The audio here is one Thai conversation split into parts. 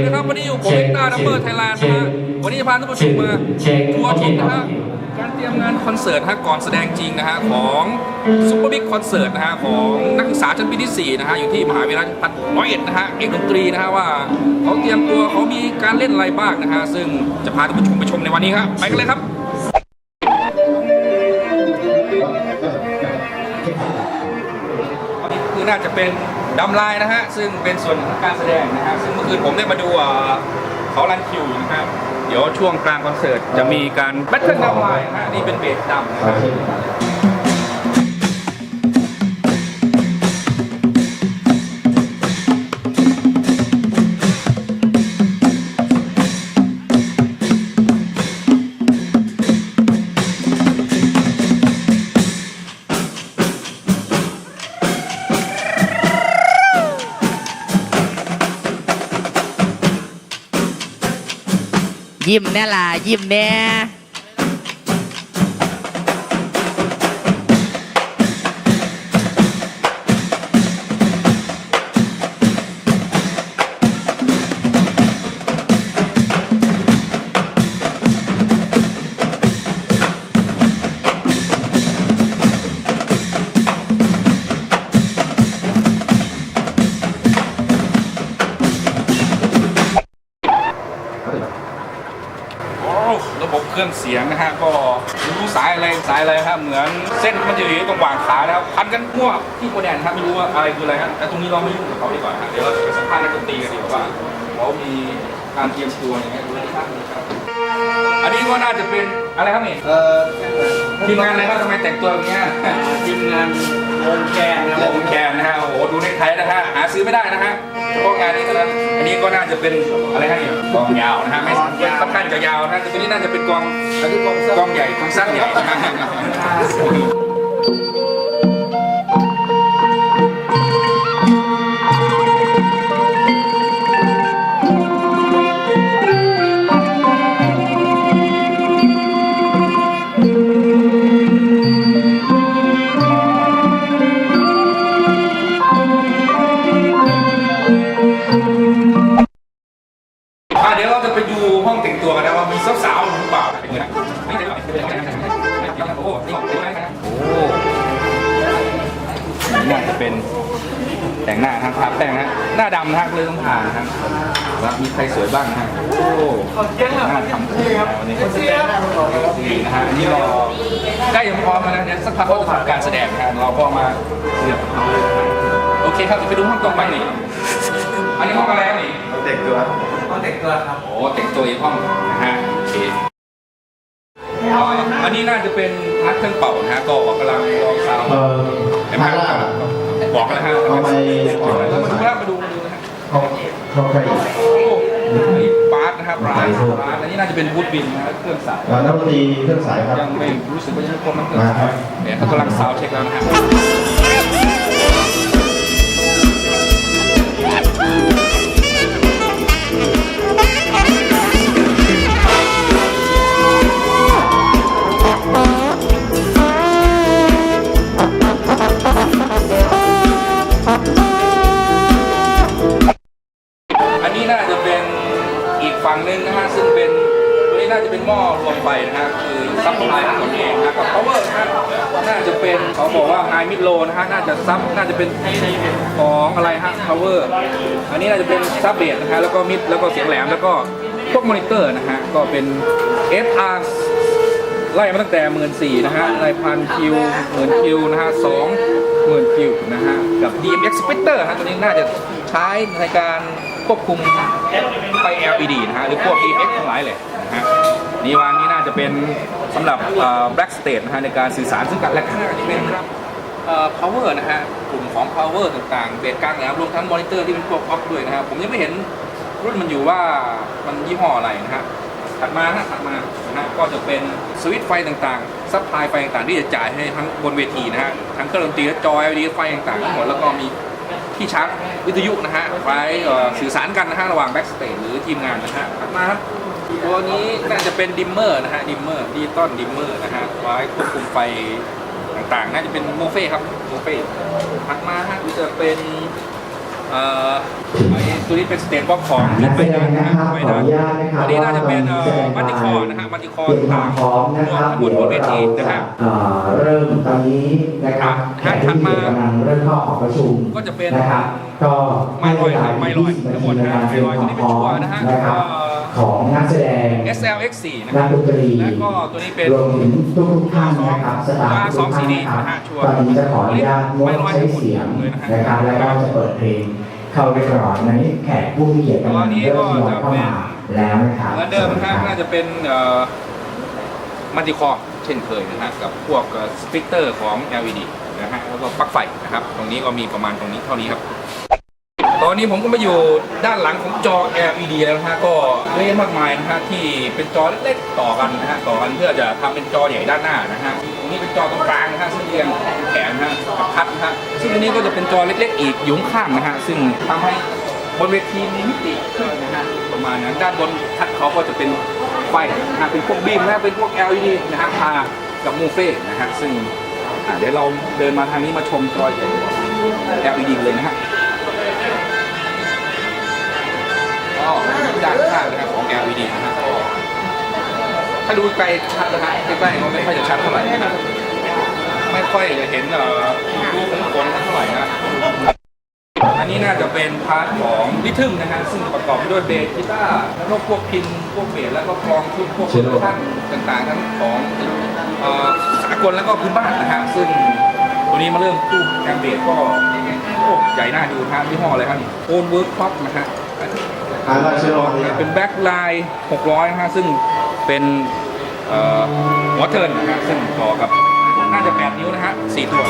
ดีนะครับวันนี้อยู่ผมเอ็กต้าดัมเบอร์ไทยแลนด์นะฮะวันนี้จะพาท่านผู้ชมมาทัวร์ชมนะฮะการเตรียมงานคอนเสิร์ตฮะก่อนแสดงจริงนะฮะของซุปเปอร์บิ๊กคอนเสิร์ตนะฮะของนักศึกษาชั้นปีที่4นะฮะอยู่ที่มหาวิทยาลัยพัฒน์ร้อยเอ็ดนะฮะเอกดนตรีนะฮะว่าเขาเตรียมตัวเขามีการเล่นอะไรบ้างนะฮะซึ่งจะพาท่านผู้ชมไปชมในวันนี้ครับไปกันเลยครับนี่คือน่าจะเป็น ดำลายนะฮะซึ่งเป็นส่วนของการแสดงนะฮะซึ่งเมื่อคืนผมได้มาดูอ่าเขารันคิวอยู่นะครับเดี๋ยวช่วงกลางคอนเสิร์ตจะมีการแบทเทิลดำลายนะฮะนี่เป็นเบสดำนะครับ ยิ้มแน่ล่ะยิ้มแน่ เครื่องเสียงนะฮะก็ไม่รู้สายอะไรสายอะไรครับเหมือนเส้นมันจะอยู่ตรงหว่างขานะครับพันกันมั่วที่โมเดนครับไม่รู้ว่าอะไรคืออะไรครับแต่ตรงนี้เราไม่ยุ่งกับเขาดีกว่าครับเดี๋ยวเราจะไปสัมภาษณ์นักดนตรีกันดีกว่าว่าเขามีการเตรียมตัวอย่างไงดูนะครับ อันนี้ก็น่าจะเป็นอะไรครับนี่เอ่อทีมงานอะไรครับทำไมแต่งตัวแบบเนี้ยทีมงานวงแคนครับวงแคนนะฮะโอ้โหดูในไทยนะฮะหาซื้อไม่ได้นะฮะเฉพาะงานนี้เท่านั้นอันนี้ก็น่าจะเป็นอะไรฮะเนี่ยกองยาวนะฮะไม่ค่อนข้างจะยาวนะแต่ตัวนี้น่าจะเป็นกองอันนี้กองกองใหญ่กองสั้นใหญ่นะฮะ แต่งหน้าทางภาพแต่งนะหน้าดำนะฮะเลยต้องทานะครับแล้วมีใครสวยบ้างนะฮะโอ้หน้าทำเลยครับวันนี้นี่นะฮะอันนี้เราใกล้จะพร้อมแล้วนะเดี๋ยวสักพักก็จะทำการแสดงนะฮะเราก็มาเลือกเอาโอเคครับเดี๋ยวไปดูห้องต่อไปนี่อันนี้ห้องอะไรครับนี่เด็กตัวห้องเด็กตัวครับโอ้แต่งตัวอีกห้องนะฮะโอเค อ๋ออันนี้น่าจะเป็นพัดเครื่องเป่านะฮะก็กำลังลองซาวด์เออเห็นไหมครับบอกแล้วฮะทำไมแล้วมาดูครับมาดูมาดูนะฮะเขาเขาใครโอ้อันนี้บาสนะครับบาสบาสอันนี้น่าจะเป็นวูดบินนะฮะเครื่องสายอ่านักดนตรีเครื่องสายครับยังไม่รู้สึกว่าจะครบมันเครื่องมาครัสายบเนี่ยเขากำลังซาวด์เช็คแล้วนะฮะ ของอะไรฮะ power อันนี้น่าจะเป็นซับเบสนะฮะแล้วก็มิดแล้วก็เสียงแหลมแล้วก็พวกมอนิเตอร์นะฮะ ก็เป็น FR ไล่มาตั้งแต่หมื่นสี่นะฮะไล่พันคิวหมื่นคิวนะฮะสองหมื่นคิวนะฮะ กับ DMX Splitter ฮะตัวนี้น่าจะใช้ในการควบคุมไฟ LED นะฮะ หรือพวก DMX ทั้งหลายเลยนะฮะนี่วางนี้น่าจะเป็นสำหรับ Black State นะฮะในการสื่อสารซึ่งกันและกันจะเป็นครับ power นะฮะ กลุ่มของ power ต่างๆ เบสกลางแหลมรวมทั้งมอนิเตอร์ที่เป็นพวกออฟด้วยนะฮะผมยังไม่เห็นรุ่นมันอยู่ว่ามันยี่ห้ออะไรนะฮะถัดมาฮะถัดมานะฮะก็จะเป็นสวิตช์ไฟต่างๆซับพลายไฟต่างๆ ที่จะจ่ายให้ทั้งบนเวทีนะฮะทั้งเครื่องดนตรีและจอ LED ไฟต่างๆทั้งหมดแล้วก็มีที่ชาร์จวิทยุนะฮะไว้สื่อสารกันนะฮะระหว่างแบ็กสเตจหรือทีมงานนะฮะถัดมาครับตัวนี้น่าจะเป็นดิมเมอร์นะฮะดิมเมอร์ดิจิตอลดิมเมอร์นะฮะไว้ควบคุมไฟ ต่างๆ น่าจะเป็นโมเฟ่ครับโมเฟ่ถัดมาฮะก็จะเป็นเอ่อไอ้ตัวนี้เป็นสเตทบ็อกของนักแสดงนะนะฮะครับไม่ขอได้อนุญาตนะครับอันนี้น่าจะเป็นว่าเอ่อตมัอนตินี้คอแสดงนะฮะมัติคอเตรียมความพร้อมนะครับรวมเดี๋ยวบนเวเราทีจะนะฮะเอ่อเริ่มตอนนี้นะครับอะแขกผู้มีเกียรติกำลังเริ่มเข้าออกประชุมก็จะเป็นนะครับก็ให้เวลาไม่20ลอยนาทั้งหมทีดในนะการเตรียมไม่คลวาอยมพร้อมตัวนี้เป็นนะครับตัว ของนักแสดง SLX4 นะนัคกรับดนตรีแล้วก็ตัวนี้เป็นรวมถึงทุกทุกๆท่านนะครับสตาฟทุกๆท่านนะครับตอนนี้จะขออนุญาตงดใช้เสียงนะครับแล้วก็จะเปิดเพลงเข้าไปก่อนในแขกผู้มีเกียรติกำลังเริ่มทยอยเข้ามาแล้วนะครับ เหมือนเดิมนะครับน่าจะเป็นมัลติคอเช่นเคยนะฮะกับพวกสปีกเตอร์ของ LED นะฮะแล้วก็ปลั๊กไฟนะครับ ตรงนี้ก็มีประมาณตรงนี้เท่านี้ครับ ตอนนี้ผมก็มาอยู่ด้านหลังของจอ LED แล้วนะฮะก็เยอะแยะมากมายนะฮะที่เป็นจอเล็กๆต่อกันนะฮะต่อกันเพื่อจะทำเป็นจอใหญ่ด้านหน้านะฮะตรงนี้เป็นจอตรงกลางนะฮะซึ่งเรียงแขนนะฮะกับพัดนะฮะซึ่งอันนี้ก็จะเป็นจอเล็กๆ อีกอยู่ข้างนะฮะซึ่งทำให้บนเวทีมีมิติขึ้นนะฮะประมาณนั้นด้านบนพัดเขาก็จะเป็นไฟนะฮะเป็นพวกบีมนะฮะเป็นพวก LED นะฮะพากับมูเฟ่นะฮะซึ่งเดี๋ยวเราเดินมาทางนี้มาชมจอใหญ่ LED เลยนะฮะ ก็ด้านข้างนะครับของ LED นะฮะก็ถ้าดูไกลชัดนะฮะใกล้ๆก็ไม่ค่อยจะชัดเท่าไหร่นะครับไม่ค่อยจะเห็นเอ่อรูของขนเท่าไหร่นะอันนี้น่าจะเป็นพาร์ทของลิทึมนะฮะซึ่งประกอบไปด้วยเบสกีตาร์แล้วก็พวกพินพวกเบสแล้วก็กลองชุดพวกเปอนต่างๆทั้งของเอ่อสากลแล้วก็พื้นบ้านนะฮะซึ่งตัวนี้มาเริ่มตู้แอมเบสก็โอ้ใหญ่น่าดูนะฮะยี่ห้ออะไรครับโอนเวิร์กพ็อปนะฮะ หาลายเชื่อว่าเป็นแบ็คไลน์600นะฮะซึ่งเป็นวอเทิร์นนะฮะซึ่งต่อกับน่าจะ 8 นิ้วนะฮะ4ตัว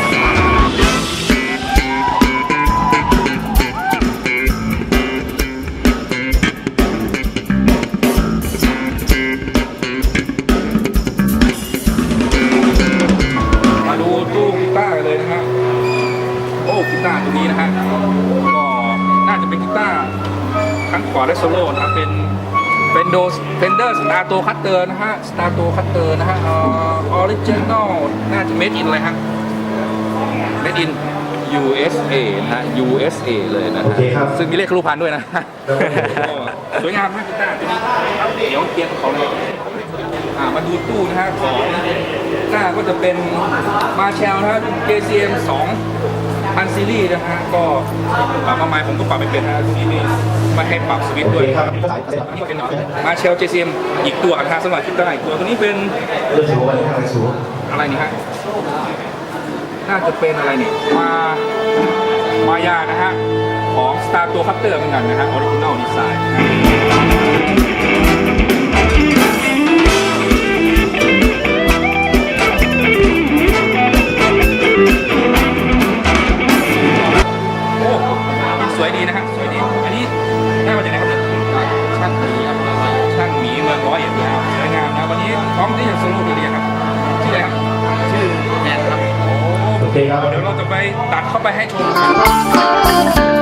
ทั้งขวาและโซโล่นะครับเป็นเป็นโดเฟนเดอร์สตาร์โตคัตเตอร์นะฮะสตาร์โตคัตเตอร์นะฮะเออริจินอลน่าจะเมดอินอะไรฮะเมดอิน USA นะฮะ USA เลยนะโอฮะเคครับ ซึ่งมีเลขครูพันด้วยนะ สวยงามมากกีตาร์ตัวนี้เดี๋ยวเกียร์ของเราอ่ามาดูตู้นะฮะของหน้าก็จะเป็นมาแชลนะฮะ JCM 2 พันซีรีส์นะฮะก็ปรับมาใหม่ผมก็ปรับไม่เป็นนะฮะตรงนี้ไม่ไม่ให้ปรับสวิตช์โอด้วยเคครับนี่เป็นมาเชล JCM อีกตัวนะฮะสำหรับกีตาร์อีกตัวตัวนี้เป็นเรื่องชูวันนี้ทางชูอะไรนี่ฮะน่าจะเป็นอะไรนี่มามายานะฮะของ Star ตัวคัตเตอร์เหมือนกันนะฮะออริจินอลดีไซน์ วยดีนะฮะสวยดี อันนี้ได้มาจากไหนครับเนี่ยช่างหมีครับช่างหมีเมืองร้อยเอ็ดนะครับสวยงามนะวันนี้พร้อมที่จะโซโล่ดีๆครับชื่ออะไรครับชื่อแอนครับโอ้โอเคครับเดี๋ยวเราจะไปตัดเข้าไปให้ชม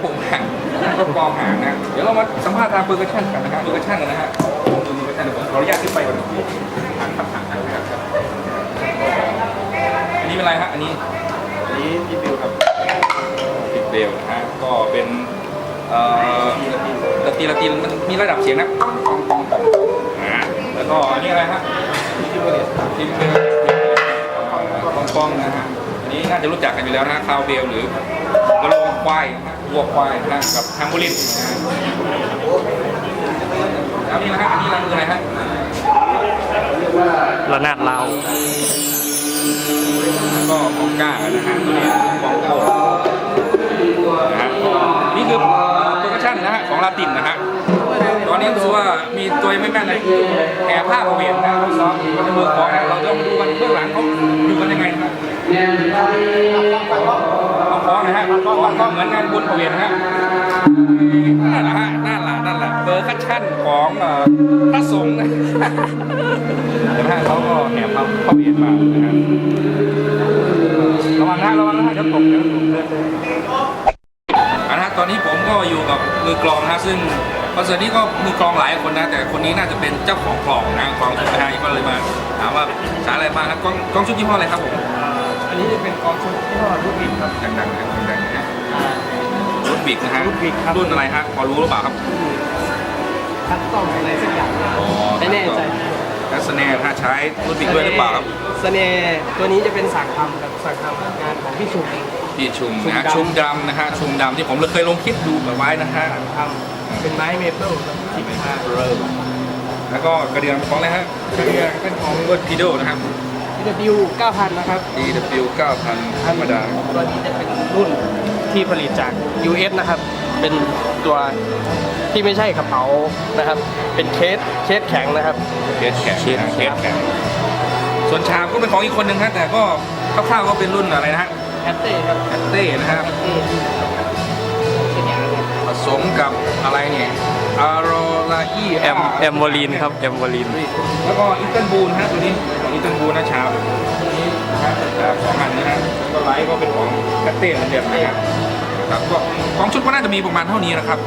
โป้งล่างก็กองหางนะ เดี๋ยวเรามาสัมภาษณ์ทางเบอร์กชั่นกันนะครับเบอร์กชั่นกันนะฮะผมดูเบอร์กชั่นเดี๋ยวผมขออนุญาตขึ้นไปก่อนทางขับทางนะครับอันนี้เป็นอะไรฮะอันนี้อันนี้พี่บิวครับติดเบลนะฮะก็เป็นเอ่อละตีละตีมันมีระดับเสียงนะปองปองปองปองอ่าแล้วก็อันนี้อะไรฮะทิมเบลทิมเบลปองปองนะฮะอันนี้น่าจะรู้จักกันอยู่แล้วนะคาวเบลหรือกระโหลก ควายนะฮะวัวควายนะฮะกับทางบุรินนะฮะแล้วนี่นะฮะอันนี้อะไรคืออะไรฮะระนาดเราแล้วก็ของก้านะฮะตัวนี้ของโก้นะฮะนี่คือโปรดักชั่นนะฮะของลาตินนะฮะตอนนี้รู้สึกว่ามีตัวยังไม่แม่นเลยแห่ผ้าประเวทนะเขาซ้อมก็จะเบิกของนะเราต้องดูกันเบื้องหลังเขาอยู่กันยังไงนะ ครับเอาของนะฮะของก็เหมือนงานบุญเวทนะฮะนั่นแหละฮะนั่นแหละนั่นแหละเบอร์คัชชั่นของพระสงฆ์นะเห็นไหมฮะเขาก็แอบเอาเข้าเวียนมานะฮะระวังนะระวังนะเดี๋ยวตกเดี๋ยวตกเดินเลยอะนะตอนนี้ผมก็อยู่กับมือกลองนะซึ่งคอนเสิร์ตนี้ก็มือกลองหลายคนนะ แต่คนนี้น่าจะเป็นเจ้าของกลองนะกลองชุดนะฮะก็เลยมาถามว่าสายอะไรบ้างนะกลองกลองชุดยี่ห้ออะไรครับผม นนี้จะเป็นกองชุดที่ห้อลูกบิดครับดังๆดังๆนะฮะรุ่นบิกนะฮะรุ่นบิกครับ รุ่นอะไรฮะพอรู้หรือเปล่าครับคัดต้องอะไรสักอย่างไม่แน่ใจลักษณะฮะใช้รุ่นบิกด้วยหรือเปล่าครับเน่ห์ตัวนี้จะเป็นสั่งทำครับสั่งทำงานของพี่ชุมที่ชุมนะฮะชุมดำนะฮะชุมดำที่ผมเคยลงคลิปดูแบบไว้นะฮะทำเป็นไม้เมเปิลครับที่เป็นมาเริ่มแล้วก็กระเดื่องของอะไรฮะกระเรียงเป็นของรุ่นพีโดนะครับ DW 9000 นะครับ DW 9000 ธรรมดา ตัวนี้จะเป็นรุ่นที่ผลิตจาก US นะครับ เป็นตัวที่ไม่ใช่กระเป๋านะครับ เป็นเคสเคสแข็งนะครับ เคสแข็งนะเคสแข็ง ส่วนชามก็เป็นของอีกคนหนึ่งฮะแต่ก็คร่าวๆก็เป็นรุ่นอะไรนะฮะแอตเต้ครับแอตเต้นะฮะเต้เป็นอย่างนั้นผสมกับอะไรเนี่ย อารอลาอีแอมแอมโวลีนครับแอมโวลีนแล้วก็อิตาบูลฮะตัวนี้ของอิตาบูลนะชาวตัวนี้นะครับจากสองอันนะฮะแล้วก็ไลท์ก็เป็นของแคตเต้เหมือนเดิมนะครับครับก็ของชุดก็น่าจะมีประมาณเท่านี้นะครับ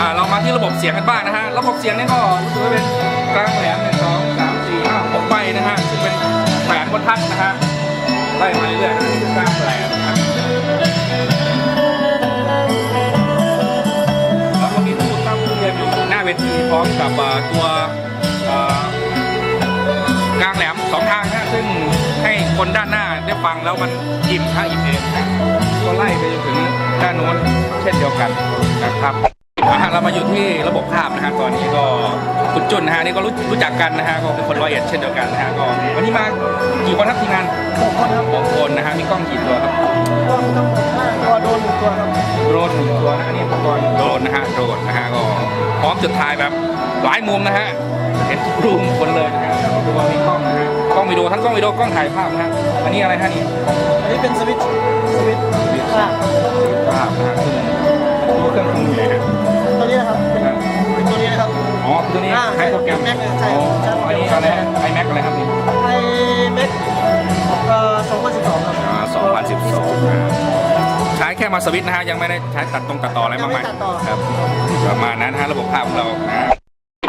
อ่าเรามาที่ระบบเสียงกันบ้างนะฮะระบบเสียงนี่ก็รู้สึกว่าเป็นกลางแหลมหนึ่งสองสามสี่ห้าหกใบนะฮะซึ่งเป็นแขวนบนทัดนะฮะไล่มาเรื่อยๆนะนี่คือกลางแหลมนะครับ เวทีพร้อมกับเอ่อตัวเอ่อกลางแหลมสองทางนะซึ่งให้คนด้านหน้าได้ฟังแล้วมันอิ่มถ้าอิ่มเองนะก็ไล่ไปจนถึงด้านโน้นเช่นเดียวกันนะครับอะเรามาอยู่ที่ระบบภาพนะฮะตอนนี้ก็คุณจุนนะฮะนี่ก็รู้รู้จักกันนะฮะก็เป็นคนร้อยเอ็ดเช่นเดียวกันนะฮะก็วันนี้มากี่คนครับทีมงานหกคนครับหกคนนะฮะมีกล้องกี่ตัวครับตัวโดนหนึ่งตัวครับโดรนหนึ่งตัวนะอันนี้อุปกรณ์โดรนนะฮะโดรนนะฮะก็ พร้อมจุดถ่ายแบบหลายมุมนะฮะเห็นทุกรูมคนเลยนะฮะดูว่ามีกล้องนะฮะกล้องวิดีโอทั้งกล้องวิดีโอกล้องถ่ายภาพนะฮะอันนี้อะไรฮะนี่อันนี้เป็นสวิตช์ ค่มาสวิตช์นะฮะยังไม่ได้ใช้ตัดตรงตัดต่ออะไรมากมายยังไม่ตัดต่อ ครับประมาณนั้นนะฮะระบบภาพของเรานะฮะ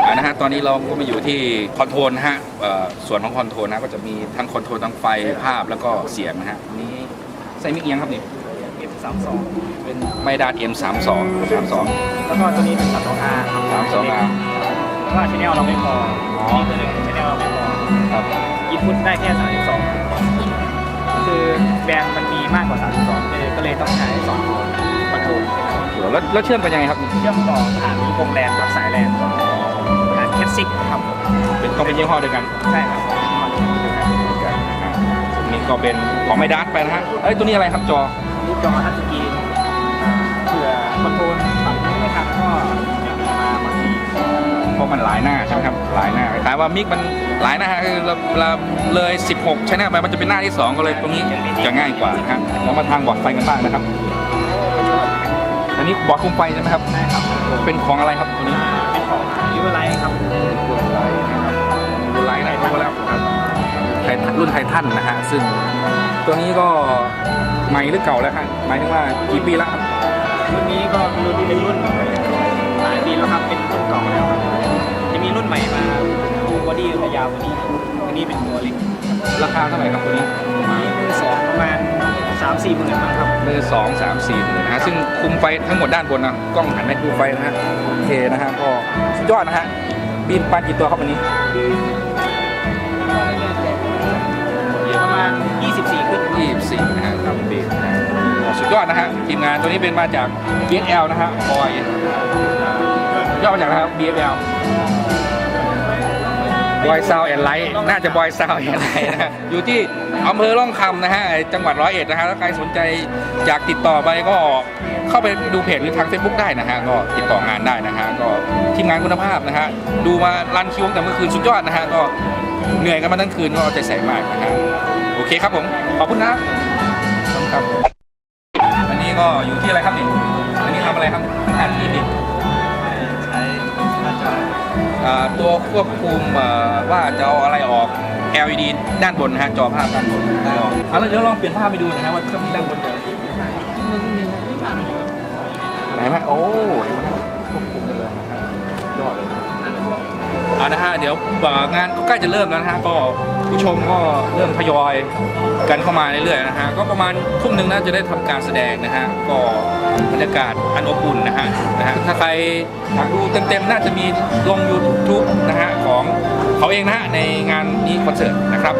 อ่านะฮะตอนนี้เราก็มาอยู่ที่คอนโทรลนะฮะเอ่อส่วนของคอนโทรลนะก็จะมีทั้งคอนโทรลทั้งไฟภาพแล้วก็เสียงนะฮะอันนี้ใส่มิกเอียงครับนี่ M32 เป็นไมดา M32 32 แล้วก็ตัวนี้เป็น 32 R ครับ32อะเพราะว่าชแนลเราไม่พออ๋อมีตัวหนึ่งชแนลเราไม่พอครับอินพุตได้แค่ 32 คือแบรนด์มัน มีมากกว่า 32เลยก็เลยต้องใช้2ตัวคอนโทรลแล้วแล้วเชื่อมกันยังไงครับเชื่อมต่อผ่านวงแลนกับสายแลนผ่านแคสซิกครับเป็นต้องเป็นยี่ห้อเดียวกันใช่ครับนี่ก็เป็นของไมดัสไปนะฮะเอ้ยตัวนี้อะไรครับจอ รูปจอทัชสกรีนเผื่อคอนโทรล เพราะมันหลายหน้าใช่ไหมครับหลายหน้าคล้ายๆว่ามิกมันหลายหน้าฮะคือเราเราเลย 16ใช่ไหมไปมันจะเป็นหน้าที่ 2 ก็เลยตรงนี้จะง่ายกว่านะฮะแล้วมาทางบอร์ดไฟกันบ้างนะครับ อันนี้บอร์ดคุมไฟใช่ไหมครับใช่ครับเป็นของอะไรครับตัวนี้เป็นของยูเวอร์ไลท์ครับรุ่นไลท์นะครับรุ่นไลท์ไหนรู้แล้วครับไททันรุ่นไททันนะฮะซึ่งตัวนี้ก็ใหม่หรือเก่าแล้วครับหมายถึงว่ากี่ปีแล้วครับรุ่นนี้ก็รุ่นที่เป็นรุ่นหลายปีแล้วครับเป็นรุ่นเก่าแล้ว ครับจะมีรุ่นใหม่มาดูบอดี้จะยาวกว่านี้อันนี้เป็นตัวเล็กราคาเท่าไหร่ครับตัวนี้นี้มือสองประมาณสามสี่หมื่นมั้งครับมือสองสามสี่หมื่นนะฮะซึ่งคุมไฟทั้งหมดด้านบนนะกล้องหันไปดูไฟนะฮะโอเคนะฮะก็สุดยอดนะฮะบินปานกี่ตัวครับวันนี้ประมาณ 24 ขึ้นยี่สิบสี่นะฮะครับบินนะฮะก็สุดยอดนะฮะทีมงานตัวนี้เป็นมาจาก BSL นะฮะบอย ย่อมาจากนะครับ BSL บอยซาวแอนไลท์น่าจะบอยซาวแอนไลท์นะฮะอยู่ที่อำเภอร่องคำนะฮะจังหวัดร้อยเอ็ดนะฮะถ้าใครสนใจอยากติดต่อไปก็เข้าไปดูเพจหรือทาง Facebook ได้นะฮะก็ติดต่องานได้นะฮะก็ทีมงานคุณภาพนะฮะดูมารันคิวตั้งแต่เมื่อคืนสุดยอดนะฮะก็เหนื่อยกันมาทั้งคืนก็เอาใจใส่มากนะฮะโอเคครับผมขอบคุณนะขอบคุณครับอันนี้ก็อยู่ที่อะไรครับนี่อันนี้ทำอะไรครับหน้าที่นี่ ตัวควบคุมอ่าว่าจะเอาอะไรออก LED ด้านบนนะฮะจอภาพด้านบนอะแล้วเดี๋ยวลองเปลี่ยนภาพไปดูนะฮะว่าเครื่องด้านบนจะไหนไหมโอ้ยควบคุมได้เลยนะฮะยอดเลย เอานะฮะเดี๋ยวงานก็ใกล้จะเริ่มแล้วนะฮะก็ผู้ชมก็เริ่มทยอยกันเข้ามาเรื่อยๆนะฮะก็ประมาณทุ่มหนึ่งน่าจะได้ทำการแสดงนะฮะก็บรรยากาศอันอบอุ่นนะฮะนะฮะถ้าใครอยากดูเต็มๆน่าจะมีลงยูทูบนะฮะของเขาเองนะฮะในงานนี้คอนเสิร์ตนะครับ